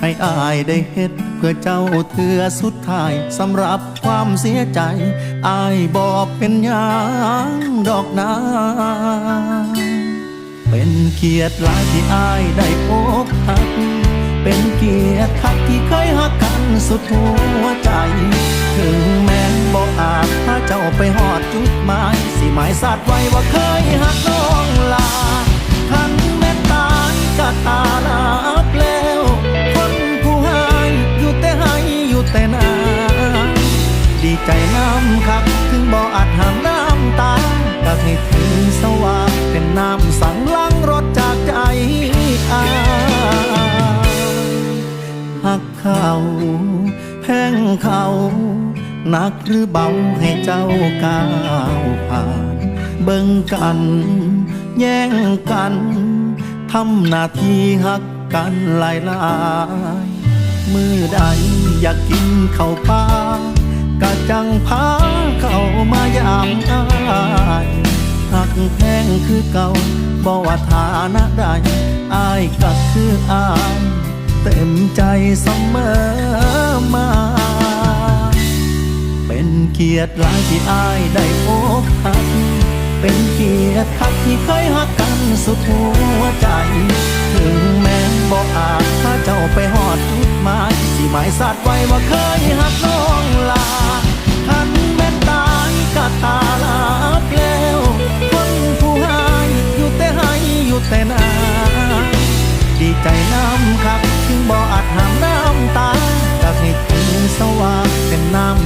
ให้อายได้เฮ็ด เพื่อเจ้าเถือสุดท้ายสำหรับความเสียใจ อายบอกเป็นหยังดอกนาเป็นเกียรติหลายที่อายได้พบหัก เป็นเกียรติคักที่เคยหักกันสุดหัวใจ ถึงแม้บ่อาจพาเจ้าไปหอดจุดหมาย สิหมายสัตว์ไว้ว่าเคยหักน้องลา ทันแม้ตายก็ตาลา ให้ถึงสว่างเป็นน้ำสั่งลังรถจากใจอาหักเขาแพงเขาหนักหรือเบาให้เจ้าก้าวผ่าน เบิ่งกัน แย่งกันทำหน้าที่หักกันหลายหลายมือใดอยากกินข้าวปลากะจังพาเข้ามายามอาย หักแพงคือเก่าบ่ว่าฐานะใดอายก็คืออายเต็มใจเสมอมา เป็นเกียรติหลายที่อายได้พบหัก เป็นเกียรติคักที่เคยหักกันสุดหัวใจ ถึงแม้บ่อาจถ้าเจ้าไปหอดจุดหมายสิหมายสัตว์ไว้ว่าเคยหักน้องลา แต่นาดีใจน้ำครับถึงบ่อาจหามน้ำตาจากให้ถึงสว่างเป็นน้ำ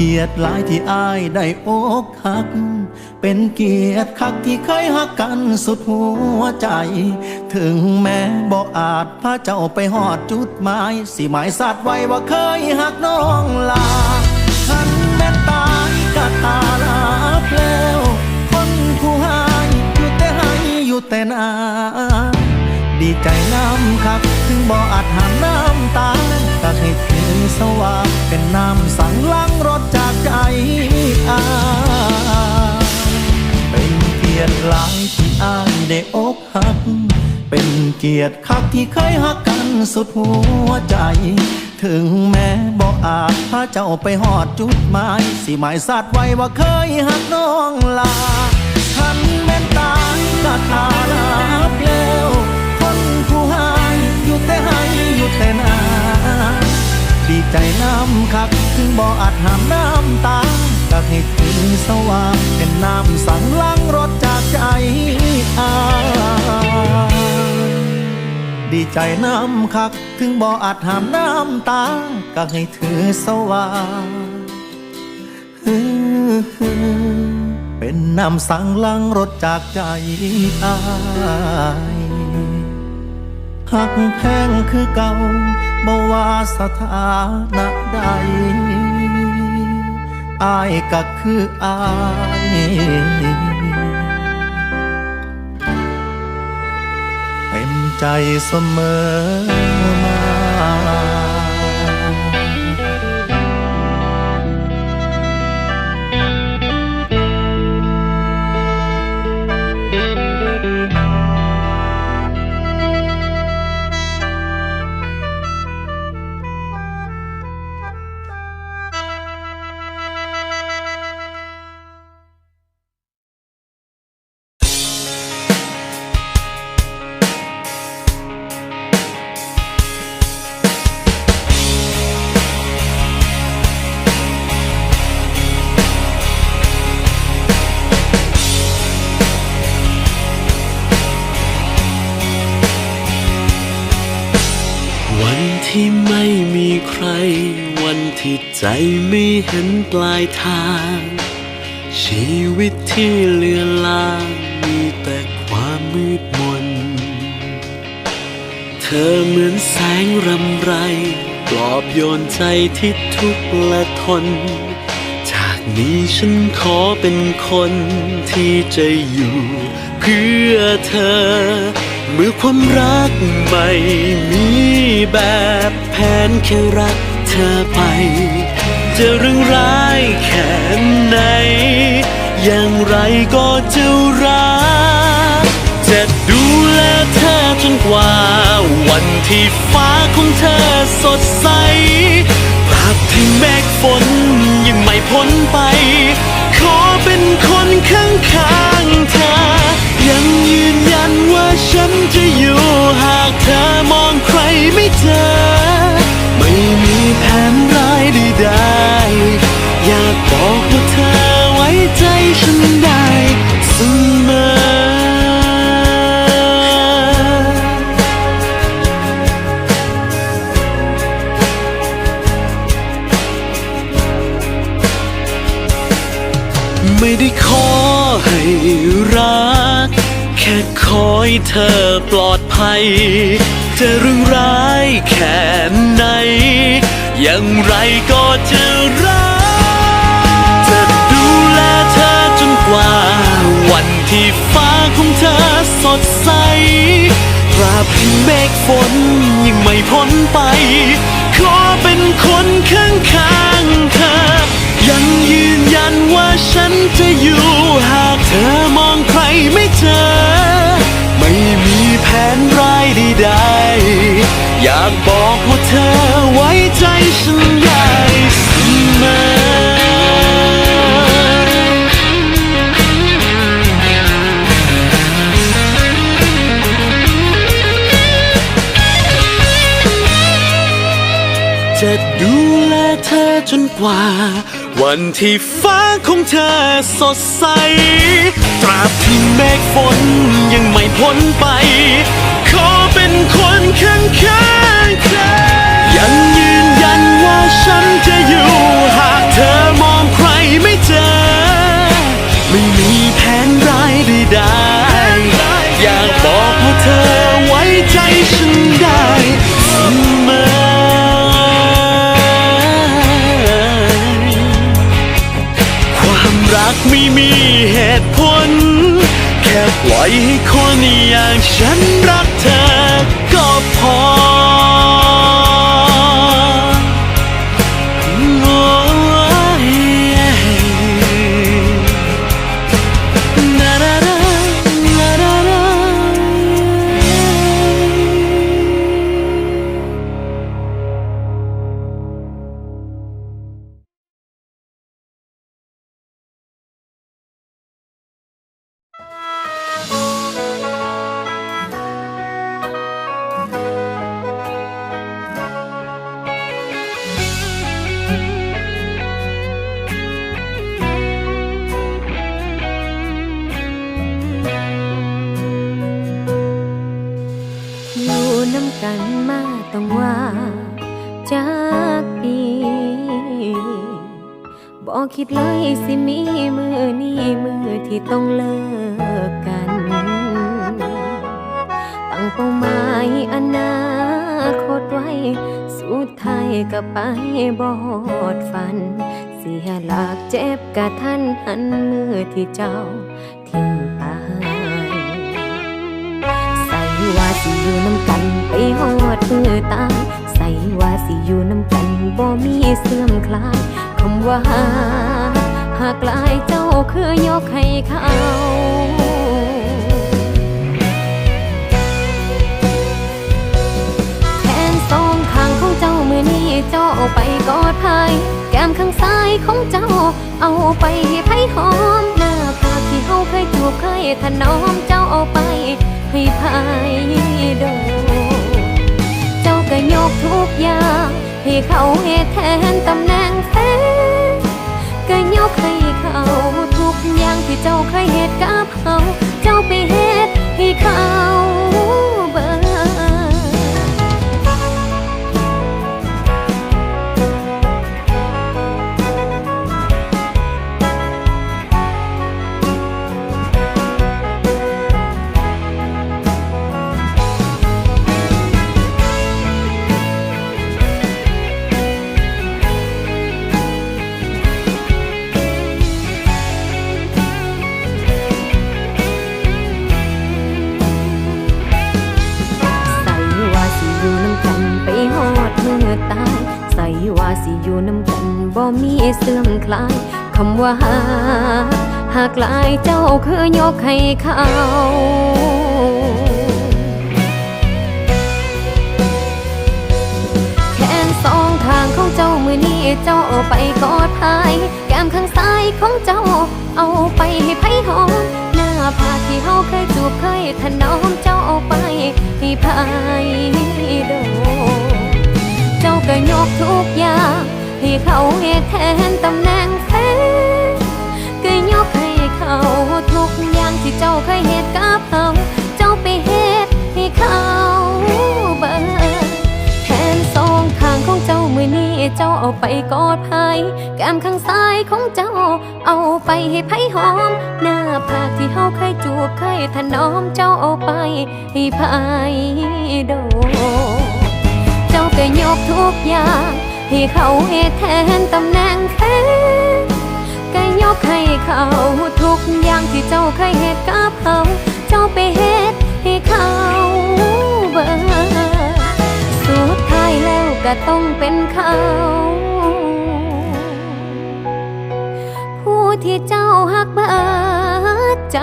กียรติหลายที่อายได้อกหัก เป็นเกียรติคักที่เคยหักกันสุดหัวใจ ถึงแม้บ่อาจพาเจ้าไปหอดจุดหมาย สิหมายสัตว์ไว้ว่าเคยหักน้องลาทันแม้ตายก็ตาลาแล้ว คนผู้ให้อยู่แต่ให้อยู่แต่นาดีใจน้ำคัก ถึงบ่อาจห้ามน้ำตาก็ให้ถึงสว่างเป็นน้ำ หัก เป็นเกียรติคักที่เคยหักกันสุดหัวใจ ถึงแม้บ่อาจพาเจ้าไปหอดจุดหมายสิหมายสัตว์ไว้ว่าเคยหักน้องลาทันแม้นตายก็ตาลาบแล้วคนผู้ให้อยู่แต่ให้อยู่แต่นาดีใจน้ำคักถึงบ่อาจหามน้ำตาก็ให้ถึงสว่างเป็นน้ำสั่งลังรถจากใจอา ดีใจน้ำคัก ถึงบ่อาจหามน้ำตา ก็ให้ถือสว่างเป็นน้ำสังลังรถจากใจอายหักแพงคือเก่าบ่ว่าสถานะใดอายก็คืออาย ใจเสมอ ใจไม่เห็นปลายทาง ชีวิตที่เลือนลางมีแต่ความมืดมน เธอเหมือนแสงรำไรปลอบโยนใจที่ทุกข์และทน จากนี้ฉันขอเป็นคนที่จะอยู่เพื่อเธอ เมื่อความรักไม่มีแบบแผนแค่รักเธอไป จะเรื่องร้ายแค่ไหน อย่างไรก็จะรักจะดูแลเธอจนกว่า วันที่ฟ้าของเธอสดใสภาพที่เมฆฝนยังไม่พ้นไป ขอเป็นคนข้างข้างเธอ ยังยืนยันว่าฉันจะอยู่หากเธอมองใครไม่เจอ ไม่มีแผน ไม่ได้ขอให้รัก แค่ขอให้เธอปลอดภัย จะเรื่องร้ายแค่ไหน อย่างไรก็จะรัก จะดูแลเธอจนกว่า วันที่ฟ้าของเธอสดใสตราบที่เมฆฝนยังไม่พ้นไป ขอเป็นคนข้างข้างๆเธอ ยังยืนากบอกว่าเธอไว้ใจฉันได้เสมอจะดูแลเธอจนกว่า วันที่ฟ้าของเธอสดใส ตราบที่เมฆฝนยังไม่พ้นไปขอ เป็นคนข้างข้างเธอ ยังยืนยันว่าฉันจะอยู่หากเธอมองใครไม่เจอ ไม่มีแผนร้ายใดๆอยากบอกว่าเธอไว้ใจฉันได้เสมอความรักไม่มีเหตุผล แค่ปล่อยให้คนอย่างฉันรักเธอ ก็พอ คิดเลยสิมีมือนี้มือที่ต้องเลิกกัน ตั้งเป้าหมายอนาคตไว้ สุดท้ายก็ไปบอดฝัน เสียหลักเจ็บกะทันหันมือที่เจ้าทิ้งไปใส่ว่าสิอยู่น้ำกันไปหอดมือตายใส่ว่าสิอยู่น้ำกันบ่มีเสื่อมคลาย คำว่าหากลายเจ้าคือยกให้เขาแขนสองข้างของเจ้ามือนี้เจ้าเอาไปกอดภายแก้มข้างซ้ายของเจ้า เอาไปให้ไผหอมหน้าผากที่เฮาเคยจูบเคยถนอมเจ้าเอาไปให้ไผดมเจ้าก็ยกทุกอย่าง ให้เขาเหตุแทนตำแหน่งแฟนก็ยกให้เขาทุกอย่างที่เจ้าเคยเหตุกับเขา เจ้าไปเหตุให้เขาากหลายเจ้าคือยกให้เขาแขนสองทางของเจ้ามือนี้เจ้าเอาไปกอดภายแก้มข้างซ้ายของเจ้า เอาไปให้ไผหอมหน้าผากที่เฮาเคยจูบเคยถนอมเจ้าเอาไปให้ไผโดเจ้าก็ยกทุกอย่างให้เขาเฮ็ดแทนตำแหน่งแฟน ทุกอย่างที่เจ้าเคยเฮ็ดกับเขา เจ้าไปเฮ็ดให้เขาเบิดแขนสองข้างของเจ้ามือนี้เจ้าเอาไปกอดภายแก้มข้างซ้ายของเจ้า เอาไปให้ไผหอม หน้าผากที่เฮาเคยจูบเคยถนอมเจ้าเอาไปให้ไผโดนเจ้าก็ยกทุกอย่างให้เขาเฮ็ดแทนตำแหน่งแฟ นก็ยกให้เขา ทุกอย่างที่เจ้าเคยเหตุกับเขา เจ้าไปเหตุให้เขาเบิดสุดท้ายแล้วก็ต้องเป็นเขา ผู้ที่เจ้าหักเบิดใจ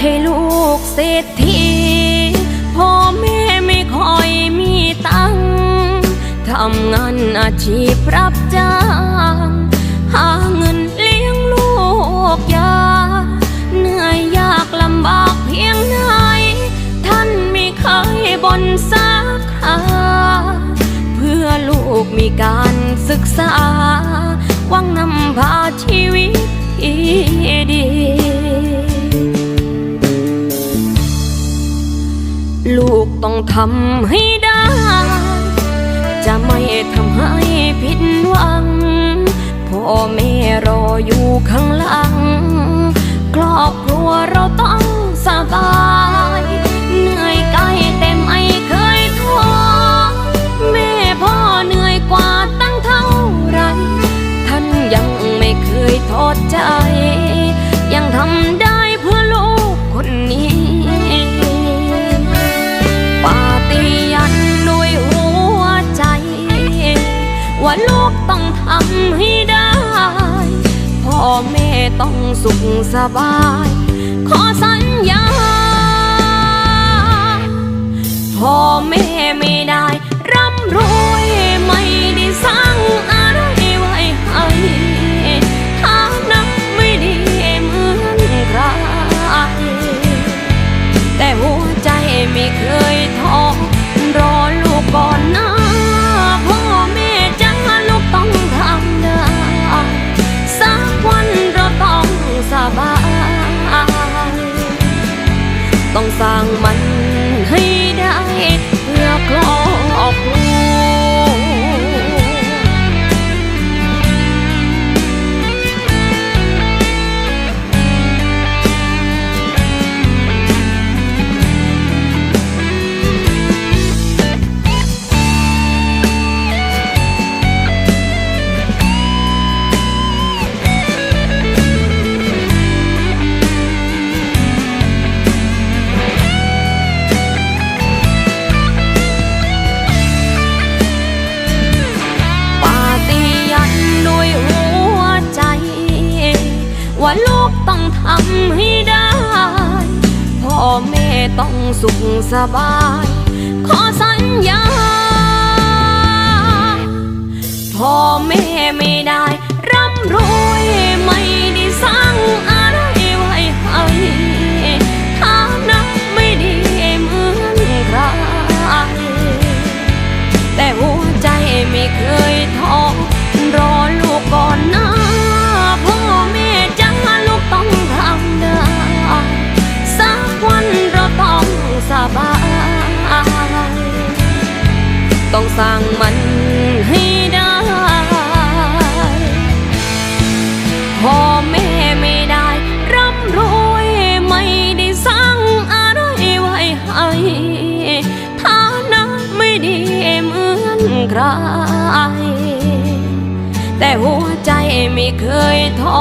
ใช่ลูกเศรษฐีพ่อแม่ไม่ค่อยมีตังค์ทำงานอาชีพรับจ้าง หาเงินเลี้ยงลูกยาเหนื่อยยากลำบากเพียงไหน ท่านไม่เคยบ่นสักคราเพื่อลูกมีการศึกษาหวังนำพาชีวิตที่ดี ต้องทำให้ได้ จะไม่ทำให้ผิดหวัง พ่อแม่รออยู่ข้างหลัง ครอบครัวเราต้อง ต้องสุขสบาย ขอสัญญา ทำให้ได้ พ่อแม่ต้องสุขสบาย ขอสัญญา พ่อแม่ไม่ได้ร่ำรวยไม่ได้สร้างอะไรไว้ให้ฐานะไม่ดีเหมือนใครแต่หัวใจไม่เคย สร้างมันให้ได้ พ่อแม่ไม่ได้ร่ำรวยไม่ได้สร้างอะไรไว้ให้ฐานะไม่ดีเหมือนใคร แต่หัวใจไม่เคยท้อ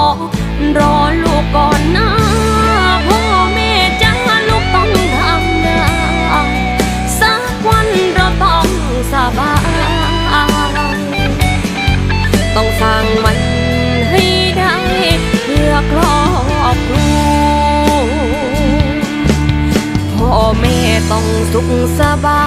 ต้องสุขสบาย